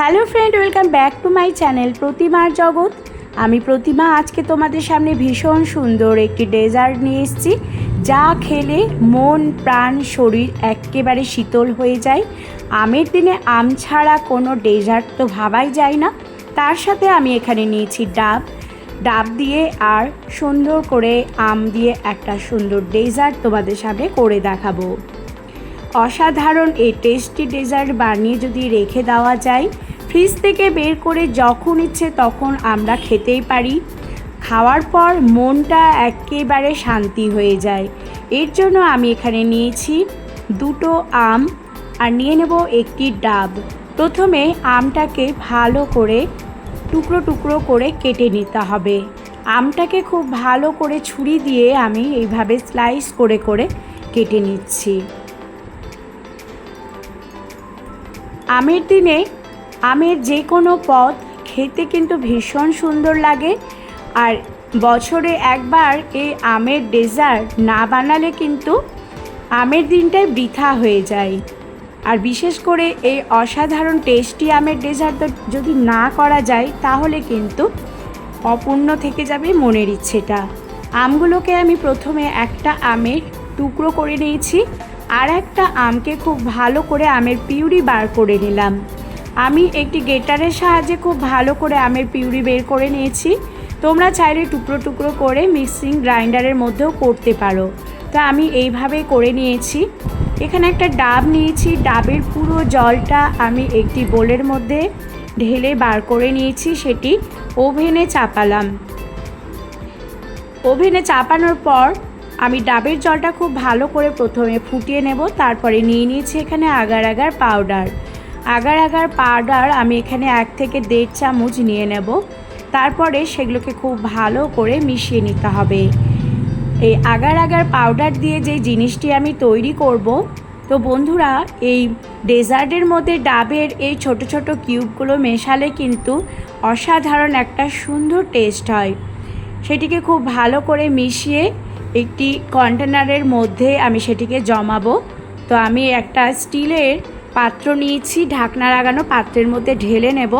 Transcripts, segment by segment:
Hello friend, welcome back to my channel প্রতিমার জগৎ। আমি প্রতিমা, আজকে তোমাদের সামনে ভীষণ সুন্দর একটি ডেজার্ট নিয়ে এসেছি, যা খেলে মন, প্রাণ, শরীর একেবারে শীতল হয়ে যায়। আমের দিনে আম ছাড়া কোনো ডেজার্ট তো ভাবাই যায় না। তার সাথে আমি এখানে নিয়েছি ডাব। ডাব দিয়ে আর সুন্দর করে আম দিয়ে একটা সুন্দর ডেজার্ট তোমাদের সামনে করে দেখাবো। অসাধারণ এই টেস্টি ডেজার্ট বানিয়ে যদি রেখে দেওয়া যায় ফ্রিজ থেকে বের করে যখন ইচ্ছে তখন আমরা খেতেই পারি। খাওয়ার পর মনটা একেবারে শান্তি হয়ে যায়। এর জন্য আমি এখানে নিয়েছি দুটো আম আর নিয়ে নেব একটি ডাব। প্রথমে আমটাকে ভালো করে টুকরো টুকরো করে কেটে নিতে হবে। আমটাকে খুব ভালো করে ছুরি দিয়ে আমি এইভাবে স্লাইস করে করে কেটে নিচ্ছি। আমের দিনে আমের যে কোনো পদ খেতে কিন্তু ভীষণ সুন্দর লাগে। আর বছরে একবার এই আমের ডেজার্ট না বানালে কিন্তু আমের দিনটাই বৃথা হয়ে যায়। আর বিশেষ করে এই অসাধারণ টেস্টি আমের ডেজার্ট যদি না করা যায়, তাহলে কিন্তু অপূর্ণ থেকে যাবে মনের ইচ্ছেটা। আমগুলোকে আমি প্রথমে একটা আমের টুকরো করে নিয়েছি, আর একটা আমকে খুব ভালো করে আমের পিউরি বার করে নিলাম। আমি একটি গেটারের সাহায্যে খুব ভালো করে আমের পিউরি বের করে নিয়েছি। তোমরা চাইলে টুকরো টুকরো করে মিক্সিং গ্রাইন্ডারের মধ্যেও করতে পারো। তা আমি এইভাবেই করে নিয়েছি। এখানে একটা ডাব নিয়েছি। ডাবের পুরো জলটা আমি একটি বোলের মধ্যে ঢেলে বার করে নিয়েছি। সেটি ওভেনে চাপালাম। ওভেনে চাপানোর পর আমি ডাবের জলটা খুব ভালো করে প্রথমে ফুটিয়ে নেব। তারপরে নিয়ে নিয়েছি এখানে agar agar powder. Agar agar powder আমি এখানে এক থেকে দেড় চামচ নিয়ে নেব। তারপরে সেগুলোকে খুব ভালো করে মিশিয়ে নিতে হবে। এই আগার আগার পাউডার দিয়ে যে জিনিসটি আমি তৈরি করব, তো বন্ধুরা, এই ডেজার্টের মধ্যে ডাবের এই ছোট ছোট কিউবগুলো মেশালে কিন্তু অসাধারণ একটা সুন্দর টেস্ট হয়। সেটিকে খুব ভালো করে মিশিয়ে একটি কন্টেনারের মধ্যে আমি সেটিকে জমাবো। তো আমি একটা স্টিলের পাত্র নিয়েছি, ঢাকনা লাগানো পাত্রের মধ্যে ঢেলে নেব।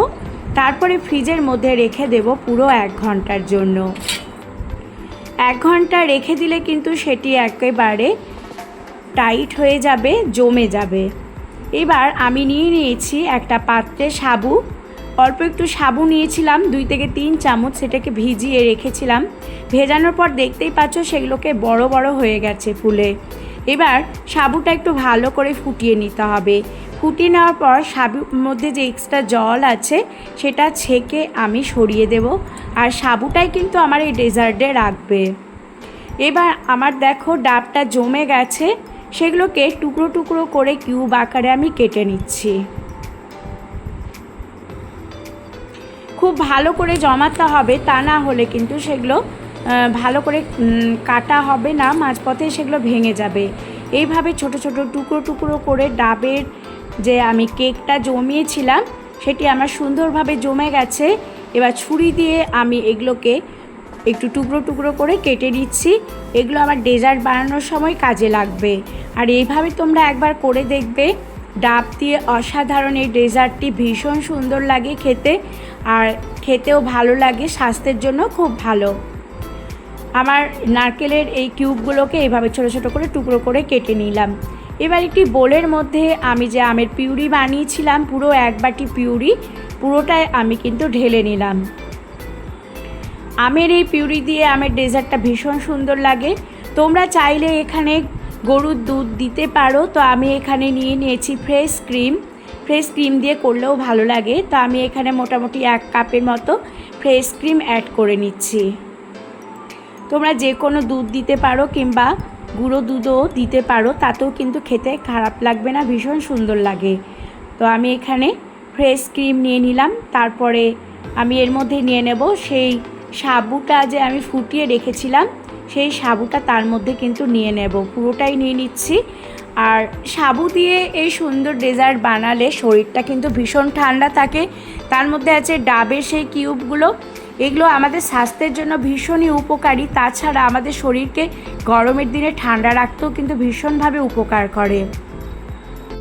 তারপরে ফ্রিজের মধ্যে রেখে দেব পুরো এক ঘণ্টার জন্য। এক ঘণ্টা রেখে দিলে কিন্তু সেটি একেবারে টাইট হয়ে যাবে, জমে যাবে। এবার আমি নিয়ে নিয়েছি একটা পাত্রে সাবু। অল্প একটু সাবু নিয়েছিলাম, দুই থেকে তিন চামচ সেটাকে ভিজিয়ে রেখেছিলাম। ভেজানোর পর দেখতেই পাচ্ছ সেগুলোকে বড় বড় হয়ে গেছে ফুলে। এবার সাবুটা একটু ভালো করে ফুটিয়ে নিতে হবে। ফুটিয়ে নেওয়ার পর সাবুর মধ্যে যে এক্সট্রা জল আছে, সেটা ছেঁকে আমি সরিয়ে দেব। আর সাবুটাই কিন্তু আমার এই ডেজার্টে রাখবে। এবার আমার দেখো ডাবটা জমে গেছে, সেগুলোকে টুকরো টুকরো করে কিউব আকারে আমি কেটে নিচ্ছি। খুব ভালো করে জমাতে হবে, তা না হলে কিন্তু সেগুলো ভালো করে কাটা হবে না, মাঝপথে সেগুলো ভেঙে যাবে। এইভাবে ছোট ছোট টুকরো টুকরো করে ডাবের যে আমি কেকটা জমিয়েছিলাম, সেটি আমার সুন্দরভাবে জমে গেছে। এবার ছুরি দিয়ে আমি এগুলোকে একটু টুকরো টুকরো করে কেটে নিচ্ছি। এগুলো আমার ডেজার্ট বানানোর সময় কাজে লাগবে। আর এইভাবে তোমরা একবার করে দেখবে। ডাব দিয়ে অসাধারণ এই ডেজার্টটি ভীষণ সুন্দর লাগে খেতে। আর খেতেও ভালো লাগে, স্বাস্থ্যের জন্য খুব ভালো। আমার নারকেলের এই কিউবগুলোকে এইভাবে ছোটো ছোটো করে টুকরো করে কেটে নিলাম। এবার একটি বোলের মধ্যে আমি যে আমের পিউরি বানিয়েছিলাম, পুরো এক বাটি পিউরি, পুরোটাই আমি কিন্তু ঢেলে নিলাম। আমের এই পিউরি দিয়ে আমের ডেজার্টটা ভীষণ সুন্দর লাগে। তোমরা চাইলে এখানে গরুর দুধ দিতে পারো। তো আমি এখানে নিয়ে নিয়েছি ফ্রেশ ক্রিম। ফ্রেশ ক্রিম দিয়ে করলেও ভালো লাগে। তো আমি এখানে মোটামুটি এক কাপের মতো ফ্রেশ ক্রিম অ্যাড করে নিচ্ছি। তোমরা যে কোনো দুধ দিতে পারো কিংবা গুঁড়ো দুধও দিতে পারো, তাতেও কিন্তু খেতে খারাপ লাগবে না, ভীষণ সুন্দর লাগে। তো আমি এখানে ফ্রেশ ক্রিম নিয়ে নিলাম, তারপরে আমি এর মধ্যে নিয়ে নেব সেই সাবুটা যে আমি ফুটিয়ে রেখেছিলাম, সেই সাবুটা তার মধ্যে কিন্তু নিয়ে নেব, পুরোটাই নিয়ে নিচ্ছি। আর সাবু দিয়ে এই সুন্দর ডেজার্ট বানালে শরীরটা কিন্তু ভীষণ ঠান্ডা থাকে, তার মধ্যে আছে ডাবের সেই কিউবগুলো এগুলো আমাদের স্বাস্থ্যের জন্য ভীষণই উপকারী। তাছাড়া আমাদের শরীরকে গরমের দিনে ঠান্ডা রাখতেও কিন্তু ভীষণভাবে উপকার করে।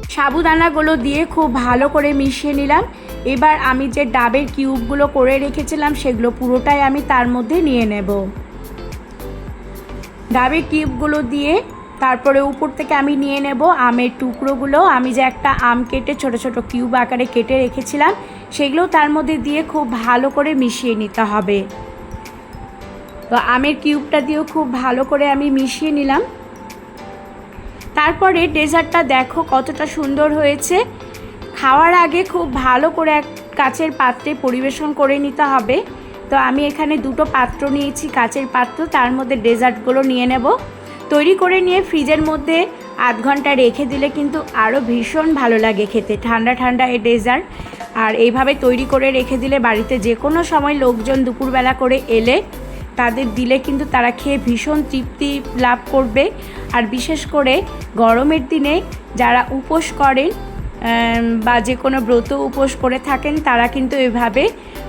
সাবুদানাগুলো দিয়ে খুব ভালো করে মিশিয়ে নিলাম। এবার আমি যে ডাবের কিউবগুলো করে রেখেছিলাম, সেগুলো পুরোটাই আমি তার মধ্যে নিয়ে নেব। ডাবের কিউবগুলো দিয়ে তারপরে উপর থেকে আমি নিয়ে নেব আমের টুকরোগুলো। আমি যে একটা আম কেটে ছোট ছোট কিউব আকারে কেটে রেখেছিলাম, সেগুলো তার মধ্যে দিয়ে খুব ভালো করে মিশিয়ে নিতে হবে। তো আমের কিউবটা দিয়েও খুব ভালো করে আমি মিশিয়ে নিলাম। তারপরে ডেজার্টটা দেখো কতটা সুন্দর হয়েছে। খাওয়ার আগে খুব ভালো করে এক কাচের পাত্রে পরিবেশন করে নিতে হবে। তো আমি এখানে দুটো পাত্র নিয়েছি, কাচের পাত্র, তার মধ্যে ডেজার্টগুলো নিয়ে নেব। তৈরি করে নিয়ে ফ্রিজের মধ্যে আধ ঘণ্টা রেখে দিলে কিন্তু আরও ভীষণ ভালো লাগে খেতে। ঠান্ডা ঠান্ডা এই ডেজার্ট। আর এইভাবে তৈরি করে রেখে দিলে বাড়িতে যে কোনো সময় লোকজন দুপুরবেলা করে এলে তাদের দিলে কিন্তু তারা খেয়ে ভীষণ তৃপ্তি লাভ করবে। আর বিশেষ করে গরমের দিনে যারা উপোস করেন বা যে কোনো ব্রত উপোস করে থাকেন, তারা কিন্তু এভাবে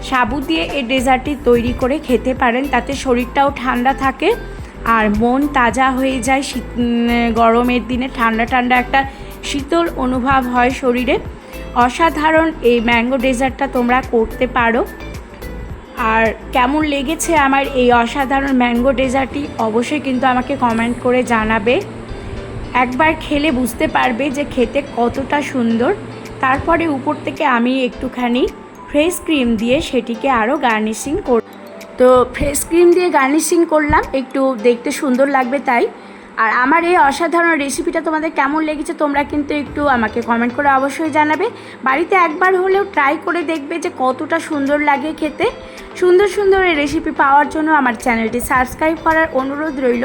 সাবু দিয়ে এই ডেজার্টটি তৈরি করে খেতে পারেন। তাতে শরীরটাও ঠান্ডা থাকে। আর মন তাজা হয়ে যায় শীত গরমের দিনে। ঠান্ডা ঠান্ডা একটা শীতল অনুভব হয় শরীরে। অসাধারণ এই ম্যাঙ্গো ডেজার্টটা তোমরা করতে পারো। আর কেমন লেগেছে আমার এই অসাধারণ ম্যাঙ্গো ডেজার্টটি অবশ্যই কিন্তু আমাকে কমেন্ট করে জানাবে। একবার খেলে বুঝতে পারবে যে খেতে কতটা সুন্দর। তারপরে উপর থেকে আমি একটুখানি ফ্রেশ ক্রিম দিয়ে সেটিকে আরও গার্নিশিং কর তো ফেস ক্রিম দিয়ে গার্নিশিং করলাম। একটু দেখতে সুন্দর লাগবে তাই। আর আমার এই অসাধারণ রেসিপিটা তোমাদের কেমন লেগেছে তোমরা কিন্তু একটু আমাকে কমেন্ট করে অবশ্যই জানাবে। বাড়িতে একবার হলেও ট্রাই করে দেখবে যে কতটা সুন্দর লাগে খেতে। সুন্দর সুন্দর এই রেসিপি পাওয়ার জন্য আমার চ্যানেলটি সাবস্ক্রাইব করার অনুরোধ রইল।